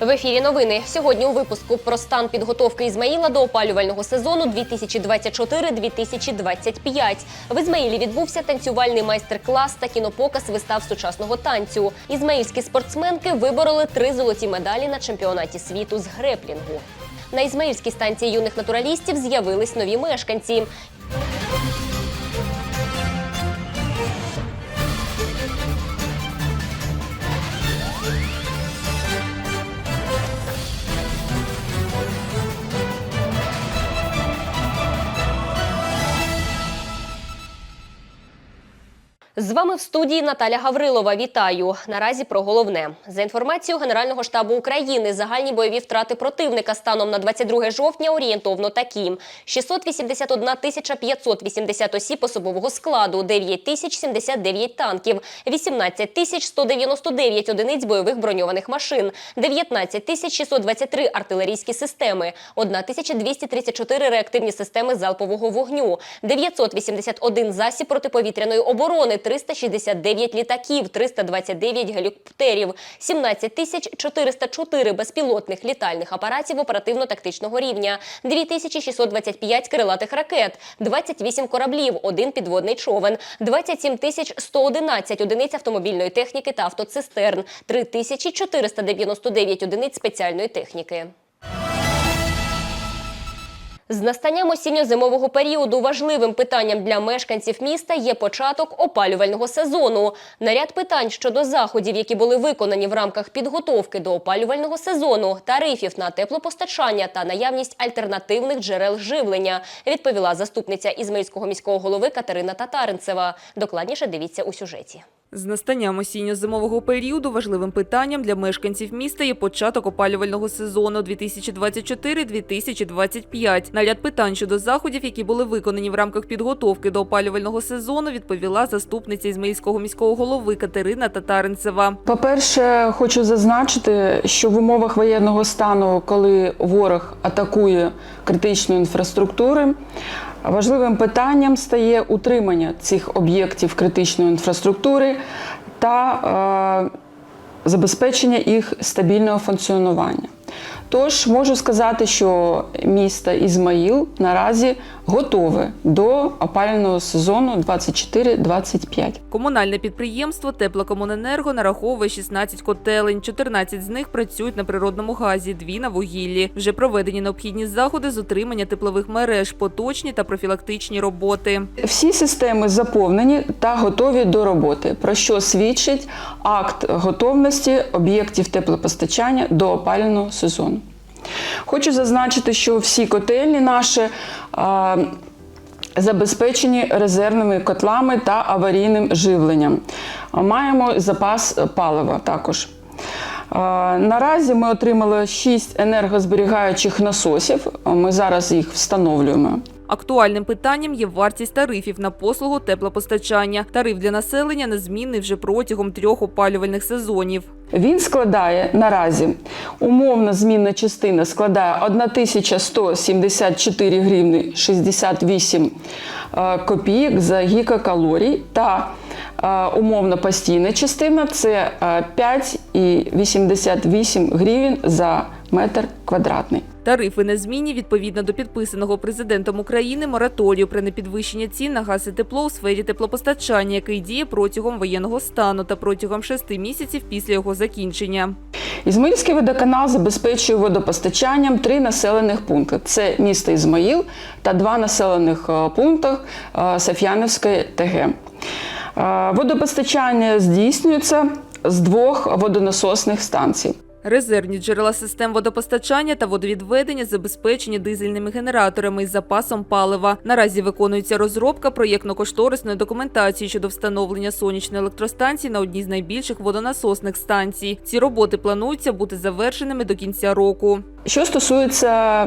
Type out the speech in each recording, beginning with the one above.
В ефірі новини сьогодні у випуску про стан підготовки Ізмаїла до опалювального сезону 2024-2025. В Ізмаїлі відбувся танцювальний майстер-клас та кінопоказ вистав сучасного танцю. Ізмаїльські спортсменки вибороли три золоті медалі на чемпіонаті світу з греплінгу. На Ізмаїльській станції юних натуралістів з'явились нові мешканці. З вами в студії Наталя Гаврилова. Вітаю. Наразі про головне. За інформацією Генерального штабу України, загальні бойові втрати противника станом на 22 жовтня орієнтовно такі: 681 тисяча 580 осіб особового складу, 9 тисяч 79 танків, 18 тисяч 199 одиниць бойових броньованих машин, 19 тисяч 623 артилерійські системи, 1 тисяча 234 реактивні системи залпового вогню, 981 засіб протиповітряної оборони, 369 літаків, 329 гелікоптерів, 17 тисяч 404 безпілотних літальних апаратів оперативно-тактичного рівня, 2625 крилатих ракет, 28 кораблів, один підводний човен, 27 тисяч 111 одиниць автомобільної техніки та автоцистерн, 3499 одиниць спеціальної техніки. З настанням осінньо-зимового періоду важливим питанням для мешканців міста є початок опалювального сезону. На ряд питань щодо заходів, які були виконані в рамках підготовки до опалювального сезону, тарифів на теплопостачання та наявність альтернативних джерел живлення, відповіла заступниця Ізмаїльського міського голови Катерина Татаринцева. Докладніше дивіться у сюжеті. З настанням осінньо-зимового періоду важливим питанням для мешканців міста є початок опалювального сезону 2024-2025. На ряд питань щодо заходів, які були виконані в рамках підготовки до опалювального сезону, відповіла заступниця Ізмаїльського міського голови Катерина Татаринцева. По-перше, хочу зазначити, що в умовах воєнного стану, коли ворог атакує критичну інфраструктуру, важливим питанням стає утримання цих об'єктів критичної інфраструктури та е, забезпечення їх стабільного функціонування. Тож можу сказати, що місто Ізмаїл наразі готове до опалювального сезону 24-25. Комунальне підприємство Теплокомуненерго нараховує 16 котелень. 14 з них працюють на природному газі, дві на вугіллі. Вже проведені необхідні заходи з утримання теплових мереж, поточні та профілактичні роботи. Всі системи заповнені та готові до роботи, про що свідчить акт готовності об'єктів теплопостачання до опалювального сезону. Хочу зазначити, що всі котельні наші забезпечені резервними котлами та аварійним живленням. Маємо запас палива також. Наразі ми отримали 6 енергозберігаючих насосів. Ми зараз їх встановлюємо. Актуальним питанням є вартість тарифів на послугу теплопостачання. Тариф для населення незмінний вже протягом трьох опалювальних сезонів. Він складає наразі умовна змінна частина складає 1174 гривни 68 е, копійок за гігакалорій та е, умовно постійна частина це е, 5,88 гривень за метр квадратний. Тарифи незмінні відповідно до підписаного президентом України мораторію про непідвищення цін на газ і тепло у сфері теплопостачання, який діє протягом воєнного стану та протягом шести місяців після його закінчення. Ізмаїльський водоканал забезпечує водопостачанням три населених пункти: це місто Ізмаїл та два населених е, пункти е, Соф'янівської ТГ. Е, Водопостачання здійснюється з двох водонасосних станцій. Резервні джерела систем водопостачання та водовідведення забезпечені дизельними генераторами із запасом палива. Наразі виконується розробка проєктно-кошторисної документації щодо встановлення сонячної електростанції на одній з найбільших водонасосних станцій. Ці роботи плануються бути завершеними до кінця року. Що стосується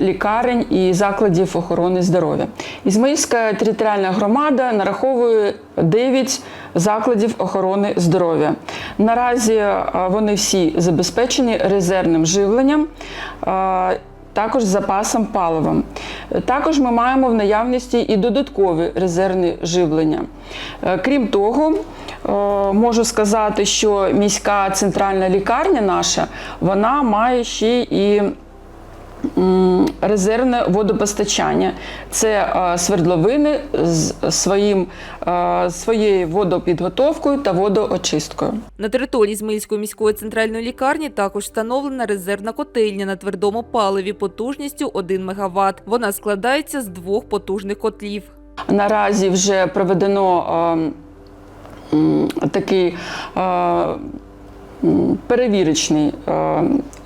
лікарень і закладів охорони здоров'я, Ізмаїльська територіальна громада нараховує 9 закладів охорони здоров'я. Наразі е, вони всі забезпечені резервним живленням. е, Також запасом паливом. Також ми маємо в наявності і додаткові резервні живлення. Е, Крім того, можу сказати, що міська центральна лікарня наша вона має ще і резервне водопостачання. Це е, свердловини з своїм, е, своєю водопідготовкою та водоочисткою. На території Змильської міської центральної лікарні також встановлена резервна котельня на твердому паливі потужністю 1 МВт. Вона складається з двох потужних котлів. Наразі вже проведено е, такий перевірочний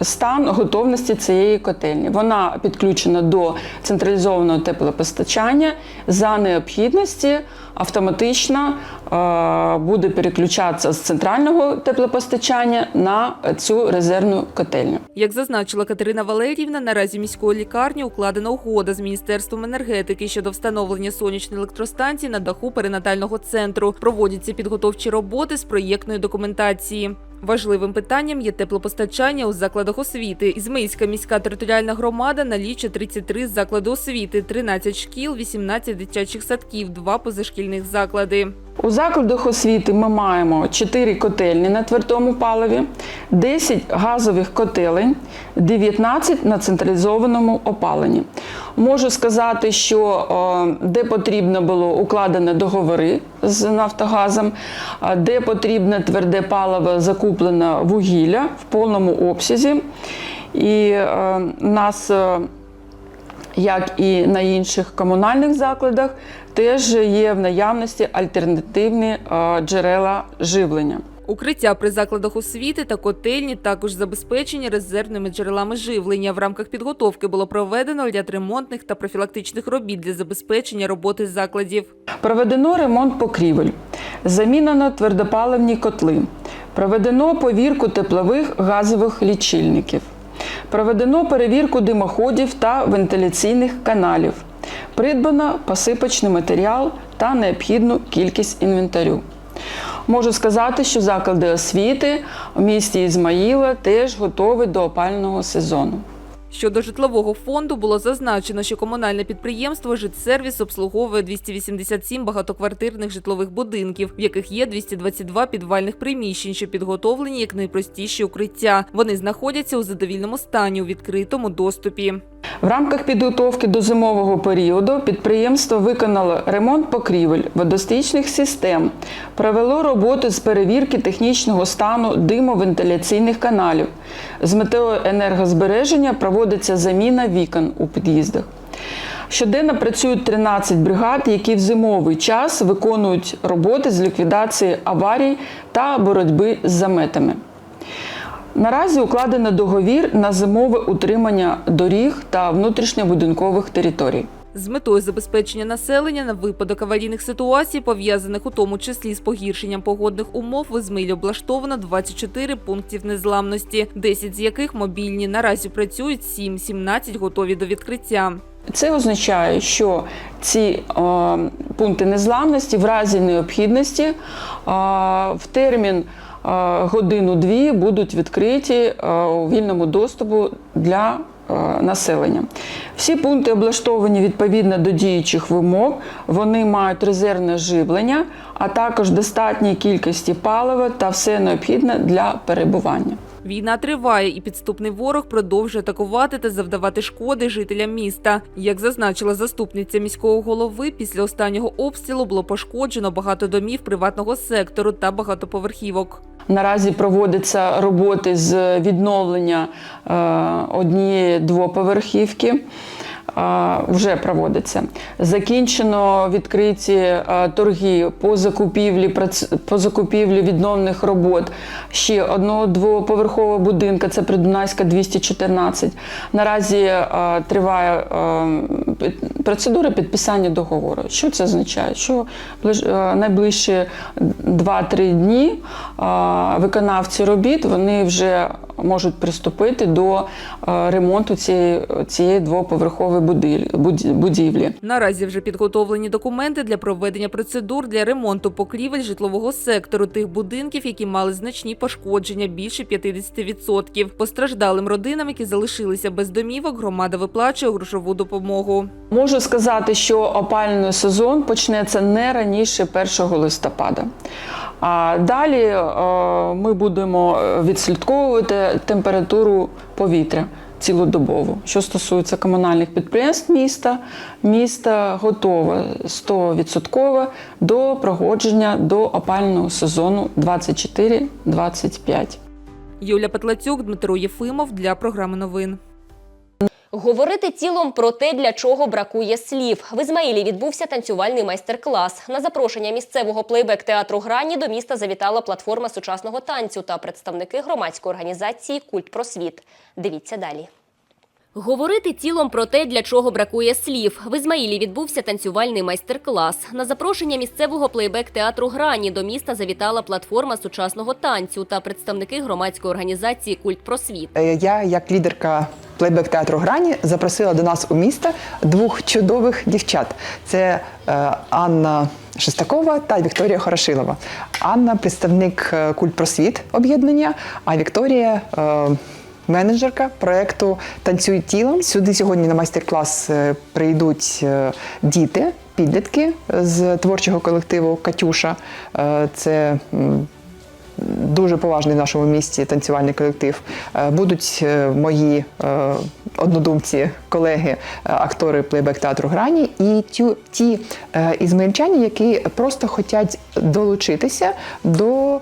стан готовності цієї котельні. Вона підключена до централізованого теплопостачання за необхідності. Автоматично е, буде переключатися з центрального теплопостачання на цю резервну котельню. Як зазначила Катерина Валеріївна, наразі міської лікарні укладена угода з Міністерством енергетики щодо встановлення сонячної електростанції на даху перинатального центру. Проводяться підготовчі роботи з проєктної документації. Важливим питанням є теплопостачання у закладах освіти. Ізмейська міська територіальна громада налічує 33 заклади освіти, 13 шкіл, 18 дитячих садків, 2 позашкільних заклади. У закладах освіти ми маємо 4 котельні на твердому паливі, 10 газових котелень, 19 на централізованому опаленні. Можу сказати, що е, де потрібно було укладені договори з Нафтогазом, а де потрібне тверде паливо закуплено вугілля в повному обсязі. І е, нас е, як і на інших комунальних закладах, теж є в наявності альтернативні е, джерела живлення. Укриття при закладах освіти та котельні також забезпечені резервними джерелами живлення. В рамках підготовки було проведено ряд ремонтних та профілактичних робіт для забезпечення роботи закладів. Проведено ремонт покрівель, замінено твердопаливні котли, проведено повірку теплових газових лічильників, проведено перевірку димоходів та вентиляційних каналів, придбано посипочний матеріал та необхідну кількість інвентарю. Можу сказати, що заклади освіти в місті Ізмаїла теж готові до опального сезону. Щодо житлового фонду було зазначено, що комунальне підприємство «Житсервіс» обслуговує 287 багатоквартирних житлових будинків, в яких є 222 підвальних приміщень, що підготовлені як найпростіші укриття. Вони знаходяться у задовільному стані у відкритому доступі. В рамках підготовки до зимового періоду підприємство виконало ремонт покрівель, водостічних систем, провело роботи з перевірки технічного стану димовентиляційних каналів. З метою енергозбереження проводиться заміна вікон у під'їздах. Щоденно працюють 13 бригад, які в зимовий час виконують роботи з ліквідації аварій та боротьби з заметами. Наразі укладено договір на зимове утримання доріг та внутрішньобудинкових територій. З метою забезпечення населення на випадок аварійних ситуацій, пов'язаних у тому числі з погіршенням погодних умов, в Ізмилі облаштовано 24 пунктів незламності, 10 з яких мобільні. Наразі працюють 7, 17 готові до відкриття. Це означає, що ці е, пункти незламності в разі необхідності е, в термін е, годину-дві будуть відкриті е, у вільному доступу для населення. Всі пункти облаштовані відповідно до діючих вимог, вони мають резервне живлення, а також достатній кількості палива та все необхідне для перебування. Війна триває, і підступний ворог продовжує атакувати та завдавати шкоди жителям міста. Як зазначила заступниця міського голови, після останнього обстрілу було пошкоджено багато домів приватного сектору та багатоповерхівок. Наразі проводяться роботи з відновлення е, однієї двоповерхівки. Вже проводиться. Закінчено відкриті е, торги по закупівлі, по закупівлі відновних робот ще одного двоповерхового будинка, це Придунайська 214. Наразі е, триває е, процедура підписання договору. Що це означає? Що ближ- найближчі 2-3 дні виконавці робіт вони вже можуть приступити до ремонту цієї, цієї двоповерхової будівлі. Наразі вже підготовлені документи для проведення процедур для ремонту покрівель житлового сектору тих будинків, які мали значні пошкодження більше 50%. Постраждалим родинам, які залишилися без домівок, громада виплачує грошову допомогу. Можу сказати, що опалювальний сезон почнеться не раніше 1 листопада. А далі е, ми будемо е, відслідковувати температуру повітря цілодобово. Що стосується комунальних підприємств міста, місто готове 100% до прогодження до опального сезону 24-25. Юля Петлацюк, Дмитро Єфимов для програми новин. Говорити тілом про те, для чого бракує слів. В Ізмаїлі відбувся танцювальний майстер-клас. На запрошення місцевого плейбек-театру Грані до міста завітала платформа сучасного танцю та представники громадської організації Культ Просвіт. Дивіться далі. Говорити тілом про те, для чого бракує слів. В Ізмаїлі відбувся танцювальний майстер-клас. На запрошення місцевого плейбек-театру Грані до міста завітала платформа сучасного танцю та представники громадської організації Культ Просвіт. Е, Я, як лідерка плейбек театру Грані, запросила до нас у місто двох чудових дівчат: це е, Анна Шестакова та Вікторія Хорошилова. Анна представник е, культ просвіт об'єднання, а Вікторія. е, Менеджерка проекту Танцюй тілом. Сюди сьогодні на майстер-клас е, прийдуть е, діти, підлітки з творчого колективу Катюша. Це дуже поважний в нашому місті танцювальний колектив. Е, Будуть е, мої е, однодумці, колеги, актори плейбек театру Грані і ті, ті ізмельчані, які просто хочуть долучитися до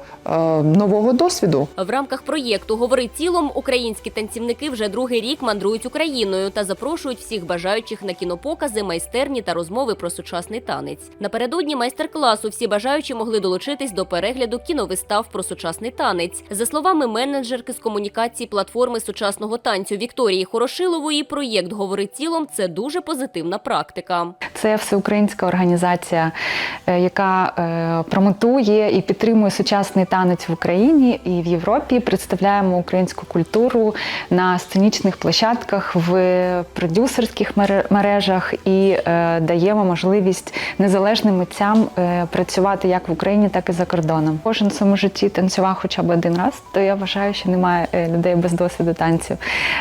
нового досвіду. В рамках проєкту Говори тілом українські танцівники вже другий рік мандрують Україною та запрошують всіх бажаючих на кінопокази, майстерні та розмови про сучасний танець. Напередодні майстер-класу всі бажаючі могли долучитись до перегляду кіновистав про сучасний танець. За словами менеджерки з комунікації платформи сучасного танцю Вікторії Хорошилової, проєкт Говори тілом це дуже позитивна практика. Це всеукраїнська організація, е, яка е, промотує і підтримує сучасний танець в Україні і в Європі. Представляємо українську культуру на сценічних площадках в продюсерських мере- мережах і е, даємо можливість незалежним митцям е, працювати як в Україні, так і за кордоном. Кожен в своєму житті танцював хоча б один раз, то я вважаю, що немає е, людей без досвіду танцю.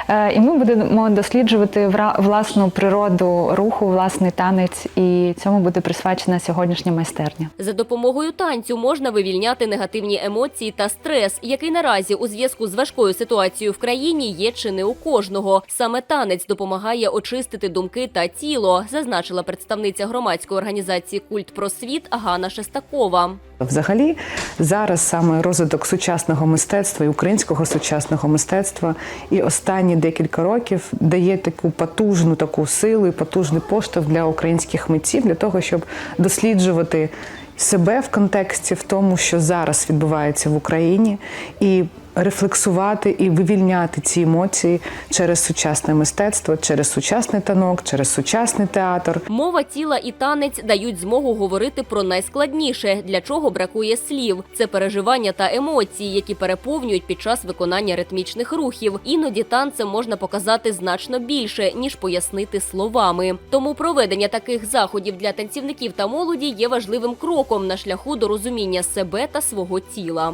Е, І ми будемо досліджувати власну природу руху, власний танець, і цьому буде присвячена сьогоднішня майстерня. За допомогою танцю можна вивільняти негативні емоції та стрес, який наразі у зв'язку з важкою ситуацією в країні є чи не у кожного. Саме танець допомагає очистити думки та тіло, зазначила представниця громадської організації Культ Просвіт Ганна Шестакова. Взагалі, зараз саме розвиток сучасного мистецтва і українського сучасного мистецтва і останні декілька років дає таку потужну таку силу і потужний поштовх для українських митців для того, щоб досліджувати себе в контексті в тому, що зараз відбувається в Україні, і рефлексувати і вивільняти ці емоції через сучасне мистецтво, через сучасний танок, через сучасний театр. Мова тіла і танець дають змогу говорити про найскладніше, для чого бракує слів. Це переживання та емоції, які переповнюють під час виконання ритмічних рухів. Іноді танцем можна показати значно більше ніж пояснити словами. Тому проведення таких заходів для танцівників та молоді є важливим кроком на шляху до розуміння себе та свого тіла.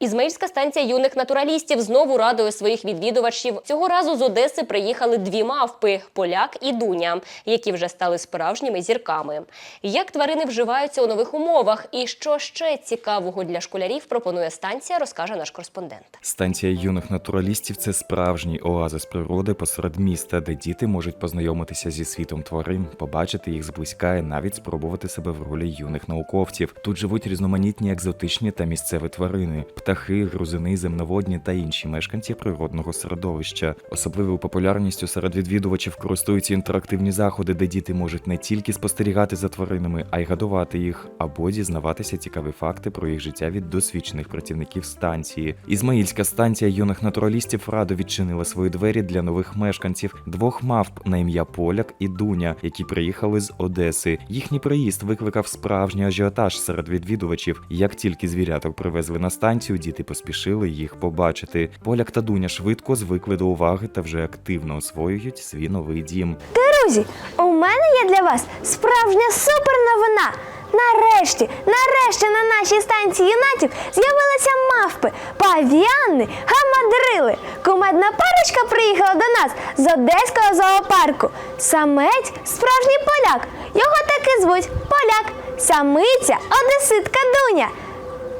Ізмаїльська станція юних натуралістів знову радує своїх відвідувачів. Цього разу з Одеси приїхали дві мавпи поляк і дуня, які вже стали справжніми зірками. Як тварини вживаються у нових умовах, і що ще цікавого для школярів пропонує станція, розкаже наш кореспондент. Станція юних натуралістів це справжній оазис природи посеред міста, де діти можуть познайомитися зі світом тварин, побачити їх зблизька і навіть спробувати себе в ролі юних науковців. Тут живуть різноманітні екзотичні та місцеві тварини, птахи, грузини, земноводні та інші мешканці природного середовища. Особливою популярністю серед відвідувачів користуються інтерактивні заходи, де діти можуть не тільки спостерігати за тваринами, а й гадувати їх, або дізнаватися цікаві факти про їх життя від досвідчених працівників станції. Ізмаїльська станція юних натуралістів радо відчинила свої двері для нових мешканців двох мавп на ім'я Поляк і Дуня, які приїхали з Одеси. Їхній приїзд викликав справжній ажіотаж серед відвідувачів. Як тільки звіряток привезли на станцію, діти поспішили їх побачити. Поляк та Дуня швидко звикли до уваги та вже активно освоюють свій новий дім. Друзі, у мене є для вас справжня суперновина. Нарешті, нарешті на нашій станції юнатів з'явилися мавпи, павіани, гамадрили. Кумедна парочка приїхала до нас з Одеського зоопарку. Самець справжній поляк. Його так і звуть поляк. Самиця одеситка Дуня.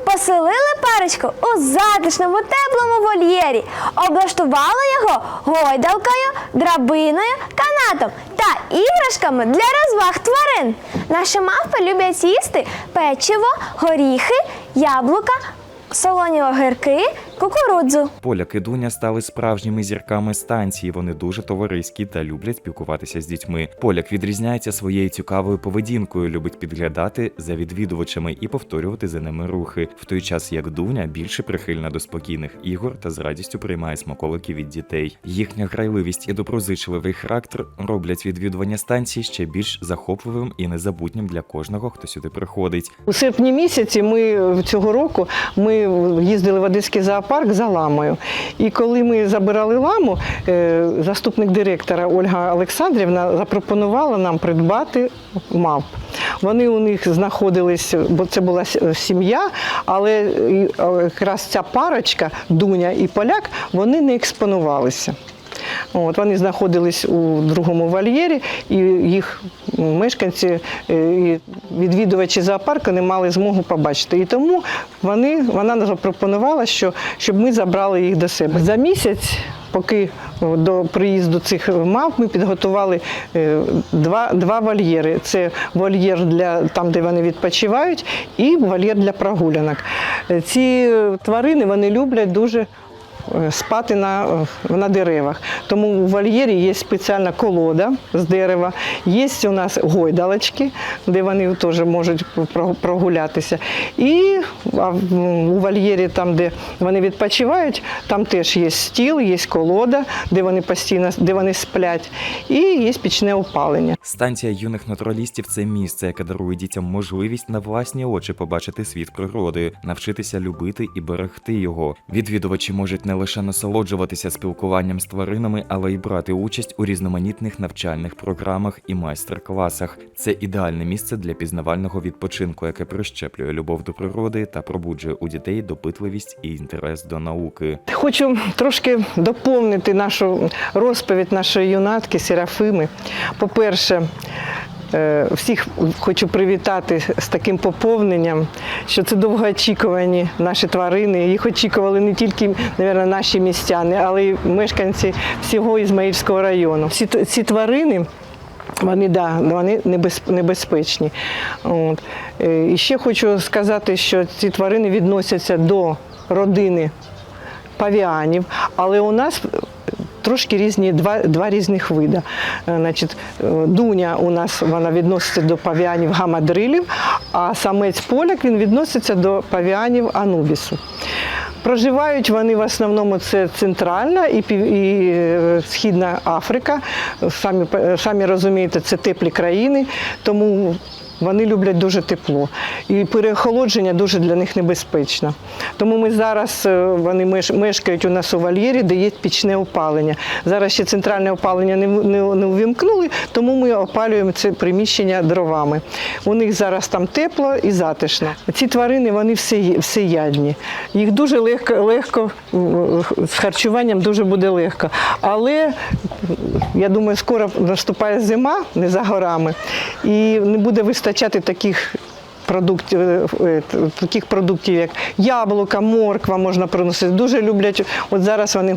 Поселили парочку у затишному теплому вольєрі, облаштували його гойдалкою, драбиною, канатом та іграшками для розваг тварин. Наші мавпи люблять їсти печиво, горіхи, яблука, солоні огірки, кукурудзу. Поляк і Дуня стали справжніми зірками станції. Вони дуже товариські та люблять спілкуватися з дітьми. Поляк відрізняється своєю цікавою поведінкою, любить підглядати за відвідувачами і повторювати за ними рухи, в той час як Дуня більше прихильна до спокійних ігор та з радістю приймає смаколики від дітей. Їхня грайливість і доброзичливий характер роблять відвідування станції ще більш захопливим і незабутнім для кожного, хто сюди приходить. У серпні місяці ми цього року ми їздили в Одеський зоопарк за ламою. І коли ми забирали ламу, е, заступник директора Ольга Олександрівна запропонувала нам придбати мавп. Вони у них знаходились, бо це була сім'я, але е, якраз ця парочка, Дуня і Поляк, вони не експонувалися. От, вони знаходились у другому вольєрі, і їх мешканці е, і відвідувачі зоопарку не мали змогу побачити. І тому вони, вона запропонувала, що, щоб ми забрали їх до себе. За місяць, поки до приїзду цих мав, ми підготували е, два, два вольєри. Це вольєр для там, де вони відпочивають, і вольєр для прогулянок. Е, Ці тварини вони люблять дуже спати на, е, на деревах. Тому у вольєрі є спеціальна колода з дерева, є у нас гойдалочки, де вони теж можуть прогулятися. І у вольєрі, там, де вони відпочивають, там теж є стіл, є колода, де вони постійно де вони сплять, і є пічне опалення. Станція юних натуралістів це місце, яке дарує дітям можливість на власні очі побачити світ природи, навчитися любити і берегти його. Відвідувачі можуть не лише насолоджуватися спілкуванням з тваринами, але й брати участь у різноманітних навчальних програмах і майстер-класах. Це ідеальне місце для пізнавального відпочинку, яке прищеплює любов до природи та пробуджує у дітей допитливість і інтерес до науки. Хочу трошки доповнити нашу розповідь нашої юнатки Серафими. По-перше, е, всіх хочу привітати з таким поповненням, що це довгоочікувані наші тварини. Їх очікували не тільки, мабуть, наші містяни, але й мешканці всього Ізмаїльського району. Ці, ці тварини. Вони да, вони небезпечні. От. Е, І ще хочу сказати, що ці тварини відносяться до родини павіанів, але у нас трошки різні, два, два різних види. Е, Значить, е, дуня у нас вона відноситься до павіанів гамадрилів, а самець поляк він відноситься до павіанів анубісу. Проживають вони в основному це центральна і, пів- і е, східна Африка. Самі, самі розумієте, це теплі країни, тому вони люблять дуже тепло. І переохолодження дуже для них небезпечно. Тому ми зараз е, вони меш- мешкають у нас у вольєрі, де є пічне опалення. Зараз ще центральне опалення не, не, не увімкнули, тому ми опалюємо це приміщення дровами. У них зараз там тепло і затишно. Ці тварини вони всі, всеядні. Їх дуже легко, легко з харчуванням дуже буде легко. Але я думаю, скоро наступає зима, не за горами, і не буде вистачати таких. Продуктів, е, е, таких продуктів, як яблука, морква можна приносити. Дуже люблять, от зараз вони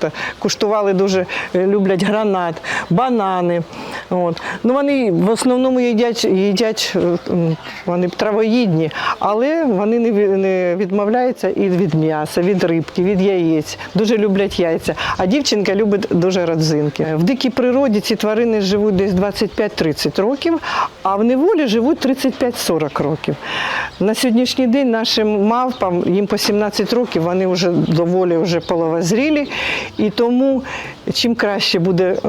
це, куштували, дуже е, люблять гранат, банани. От. Ну, вони в основному їдять, їдять вони травоїдні, але вони не відмовляються і від м'яса, від рибки, від яєць. Дуже люблять яйця. А дівчинка любить дуже родзинки. В дикій природі ці тварини живуть десь 25-30 років, а в неволі живуть 35-40 років. На сьогоднішній день нашим мавпам, їм по 17 років, вони вже доволі вже половозрілі, і тому чим краще буде е,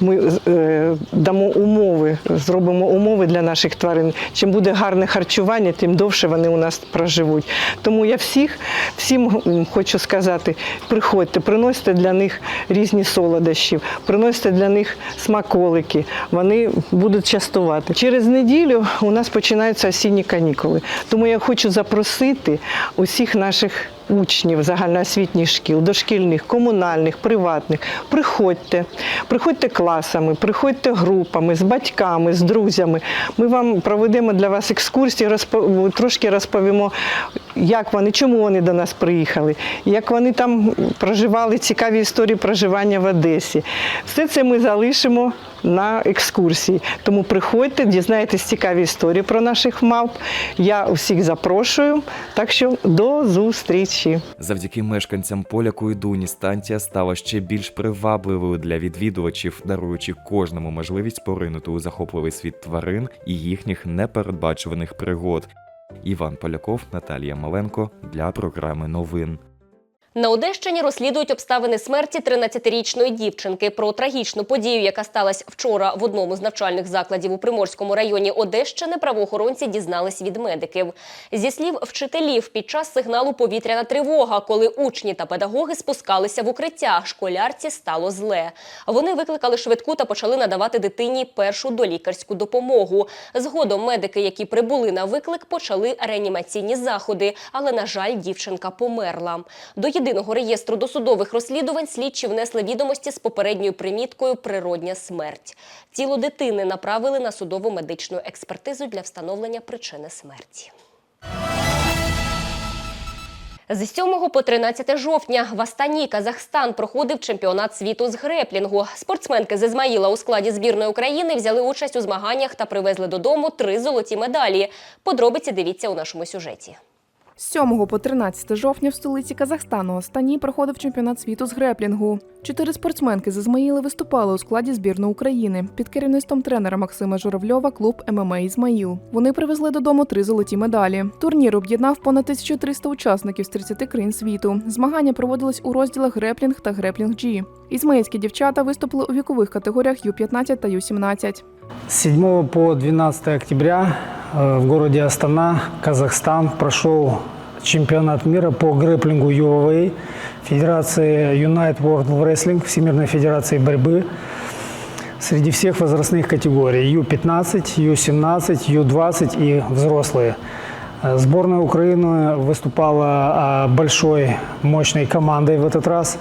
ми е, дамо умови, зробимо умови для наших тварин. Чим буде гарне харчування, тим довше вони у нас проживуть. Тому я всіх, всім хочу сказати, приходьте, приносите для них різні солодощі, приносите для них смаколики. Вони будуть частувати. Через неділю у нас починаються осінні канікули. Тому я хочу запросити усіх наших учнів загальноосвітніх шкіл, дошкільних, комунальних, приватних. Приходьте, приходьте класами, приходьте групами, з батьками, з друзями. Ми вам проведемо для вас екскурсії, трошки розповімо, як вони, чому вони до нас приїхали, як вони там проживали цікаві історії проживання в Одесі. Все це ми залишимо на екскурсії. Тому приходьте, дізнаєтесь цікаві історії про наших мавп. Я усіх запрошую. Так що до зустрічі. Завдяки мешканцям поляку і дуні станція стала ще більш привабливою для відвідувачів, даруючи кожному можливість поринути у захопливий світ тварин і їхніх непередбачуваних пригод. Іван Поляков, Наталія Маленко для програми новин. На Одещині розслідують обставини смерті 13-річної дівчинки. Про трагічну подію, яка сталася вчора в одному з навчальних закладів у Приморському районі Одещини, правоохоронці дізнались від медиків. Зі слів вчителів, під час сигналу повітряна тривога, коли учні та педагоги спускалися в укриття, школярці стало зле. Вони викликали швидку та почали надавати дитині першу долікарську допомогу. Згодом медики, які прибули на виклик, почали реанімаційні заходи, але на жаль, дівчинка померла. До єдиного реєстру досудових розслідувань слідчі внесли відомості з попередньою приміткою Природня смерть. Тіло дитини направили на судово медичну експертизу для встановлення причини смерті. З 7 по 13 жовтня в Астані Казахстан проходив чемпіонат світу з греплінгу. Спортсменки з Ізмаїла у складі збірної України взяли участь у змаганнях та привезли додому три золоті медалі. Подробиці дивіться у нашому сюжеті. З 7 по 13 жовтня в столиці Казахстану Астані проходив чемпіонат світу з греплінгу. Чотири спортсменки з Ізмаїли виступали у складі збірної України під керівництвом тренера Максима Журавльова клуб ММА Ізмаїл. Вони привезли додому три золоті медалі. Турнір об'єднав понад 1300 учасників з 30 країн світу. Змагання проводились у розділах греплінг та греплінг G. Ізмаїльські дівчата виступили у вікових категоріях Ю-15 та Ю-17. С 7 по 12 октября э, в городе Астана, Казахстан, прошел чемпионат мира по грэплингу UAA Федерации Unite World Wrestling, Всемирной Федерации борьбы среди всех возрастных категорий Ю-15, Ю-17, Ю-20 и взрослые. Э, Сборная Украины выступала а, большой, мощной командой в этот раз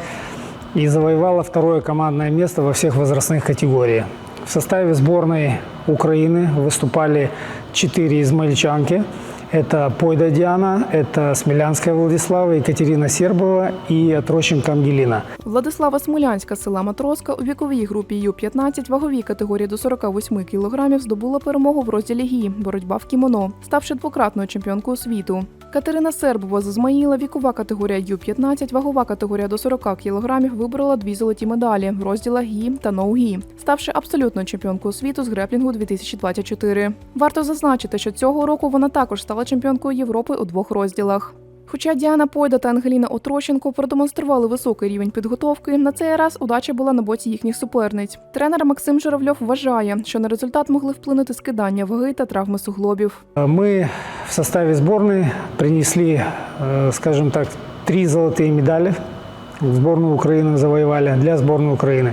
и завоевала второе командное место во всех возрастных категориях. В составе сборной Украины выступали четыре измаильчанки. Это Пойда Диана, это Смелянская Владислава, Екатерина Сербова и Трощенко Ангелина. Владислава Смолянська з села Матроска у віковій групі Ю-15 ваговій категорії до 48 кілограмів здобула перемогу в розділі ГІ боротьба в кімоно, ставши двократною чемпіонкою світу. Катерина Сербова з Ізмаїла, вікова категорія Ю-15, вагова категорія до 40 кілограмів виборола дві золоті медалі розділах ГІ та ноу-гі, ставши абсолютною чемпіонкою світу з греплінгу 2024. Варто зазначити, що цього року вона також стала чемпіонкою Європи у двох розділах. Хоча Діана Пойда та Ангеліна Отрощенко продемонстрували високий рівень підготовки, на цей раз удача була на боці їхніх суперниць. Тренер Максим Журавльов вважає, що на результат могли вплинути скидання ваги та травми суглобів. Мы в составе сборной принесли, э, скажем так, три золотые медали. Сборную Украины завоевали для сборной Украины.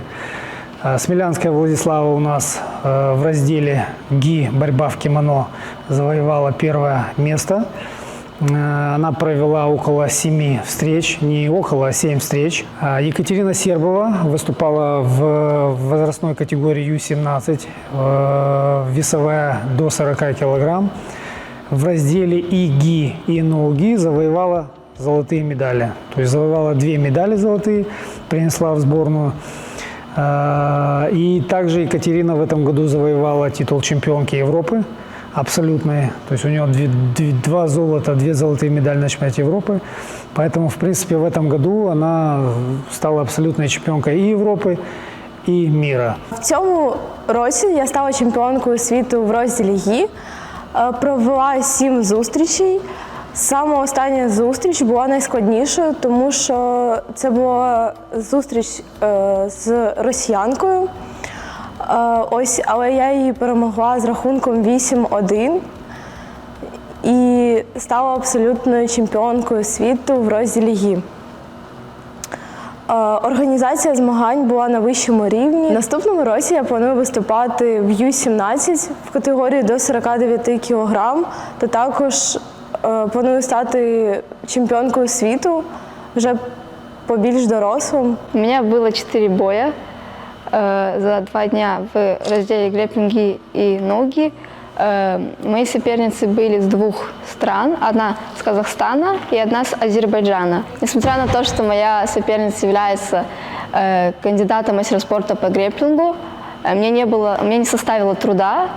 А Смелянская Владислава у нас э, в разделе ГИ «Борьба в кимоно» завоевала первое место. Э, Она провела около семи встреч, не около, а семь встреч. А Екатерина Сербова выступала в возрастной категории Ю-17, э, весовая до 40 килограмм. В разделе ИГИ и НОГИ завоевала золотые медали. То есть завоевала две медали золотые, принесла в сборную. А, И также Екатерина в этом году завоевала титул чемпионки Европы абсолютной. То есть у нее две- две- два золота, две золотые медали на чемпионате Европы. Поэтому, в принципе, в этом году она стала абсолютной чемпионкой и Европы, и мира. В цьому році я стала чемпіонкою світу в розділі ГІ. Е, Провела сім зустрічей. Саме остання зустріч була найскладнішою, тому що це була зустріч е, з росіянкою. ось, але я її перемогла з рахунком 8-1 і стала абсолютною чемпіонкою світу в розділі гі. Е, Організація змагань була на вищому рівні. Наступному році я планую виступати в Ю-17 в категорії до 49 кг, та також е, планую стати чемпіонкою світу вже по більш дорослим. У меня было четыре боя э, за два дня в разделе грэпплинги и ноги. Э, мои соперницы были с двух стран. Одна с Казахстана и одна с Азербайджана. Несмотря на то, что моя соперница является э, кандидатом мастера спорта по грэпплингу, э, мне, не было, мне не составило труда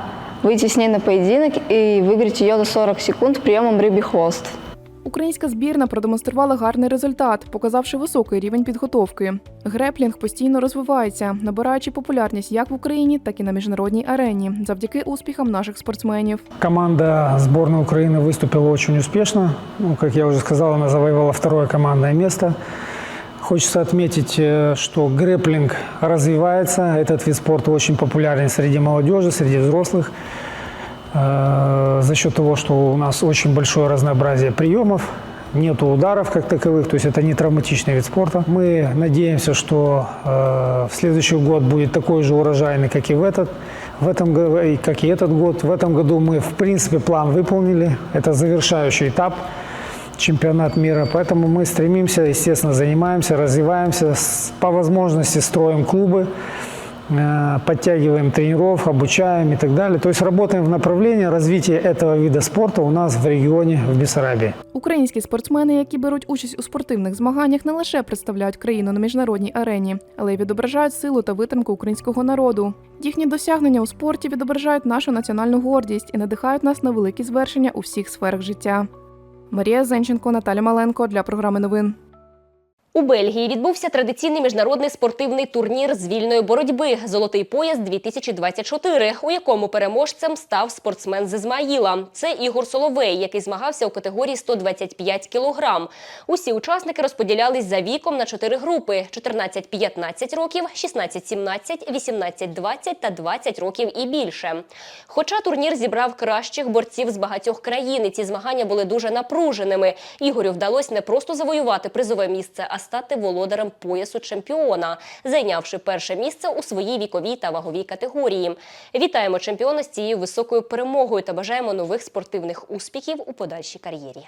выйти с ней на поединок и выиграть ее за 40 секунд приемом рыбий хвост. Українська збірна продемонструвала гарний результат, показавши високий рівень підготовки. Греплінг постійно розвивається, набираючи популярність як в Україні, так і на міжнародній арені, завдяки успіхам наших спортсменів. Команда сборной Украины выступила очень успешно. Ну, как я уже сказал, она завоевала второе командное место. Хочется отметить, э, что грэплинг развивается. Этот вид спорта очень популярен среди молодежи, среди взрослых. Э, За счет того, что у нас очень большое разнообразие приемов, нету ударов как таковых, то есть это не травматичный вид спорта. Мы надеемся, что э, в следующий год будет такой же урожайный, как и в этот, в этом, и как и этот год. В этом году мы, в принципе, план выполнили. Это завершающий этап чемпионат мира. Поэтому мы стремимся, естественно, занимаемся, развиваемся, по возможности строим клубы, э, подтягиваем тренеров, обучаем и так далее. То есть работаем в направлении развития этого вида спорта у нас в регионе, в Бессарабии. Українські спортсмени, які беруть участь у спортивних змаганнях, не лише представляють країну на міжнародній арені, але й відображають силу та витримку українського народу. Їхні досягнення у спорті відображають нашу національну гордість і надихають нас на великі звершення у всіх сферах життя. Марія Зенченко, Наталя Маленко для програми новин. У Бельгії відбувся традиційний міжнародний спортивний турнір з вільної боротьби Золотий пояс 2024 у якому переможцем став спортсмен з Ізмаїла. Це Ігор Соловей, який змагався у категорії 125 кілограм. Усі учасники розподілялись за віком на чотири групи: 14-15 років, 16-17, 18-20 та 20 років і більше. Хоча турнір зібрав кращих борців з багатьох країн, і ці змагання були дуже напруженими. Ігорю вдалося не просто завоювати призове місце, а стати володарем поясу чемпіона, зайнявши перше місце у своїй віковій та ваговій категорії. Вітаємо чемпіона з цією високою перемогою та бажаємо нових спортивних успіхів у подальшій кар'єрі.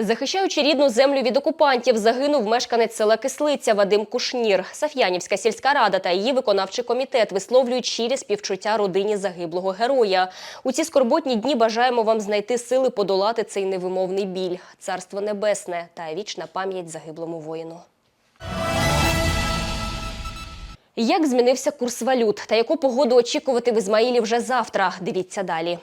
Захищаючи рідну землю від окупантів, загинув мешканець села Кислиця Вадим Кушнір. Саф'янівська сільська рада та її виконавчий комітет висловлюють щирі співчуття родині загиблого героя. У ці скорботні дні бажаємо вам знайти сили подолати цей невимовний біль. Царство небесне та вічна пам'ять загиблому воїну. Як змінився курс валют та яку погоду очікувати в Ізмаїлі вже завтра? Дивіться далі.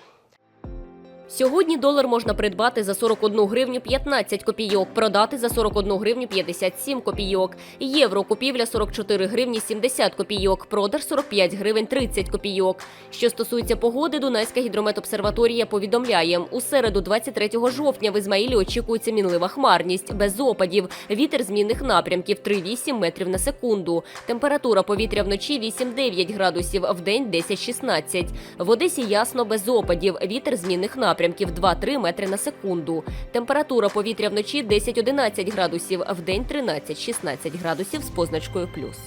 Сьогодні долар можна придбати за 41 гривню 15 копійок, продати за 41 гривню 57 копійок. Євро купівля 44 гривні 70 копійок, продаж 45 гривень 30 копійок. Що стосується погоди, Дунайська гідрометобсерваторія повідомляє, у середу 23 жовтня в Ізмаїлі очікується мінлива хмарність, без опадів, вітер змінних напрямків 3-8 метрів на секунду. Температура повітря вночі 8-9 градусів, вдень 10-16. В Одесі ясно без опадів, вітер змінних напрямків 2-3 метри на секунду. Температура повітря вночі 10-11 градусів, вдень 13-16 градусів з позначкою плюс.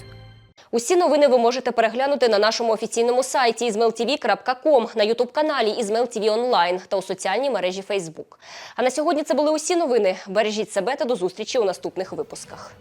Усі новини ви можете переглянути на нашому офіційному сайті izmailtv.com, на ютуб-каналі IzmailTV Онлайн та у соціальній мережі Facebook. А на сьогодні це були усі новини. Бережіть себе та до зустрічі у наступних випусках.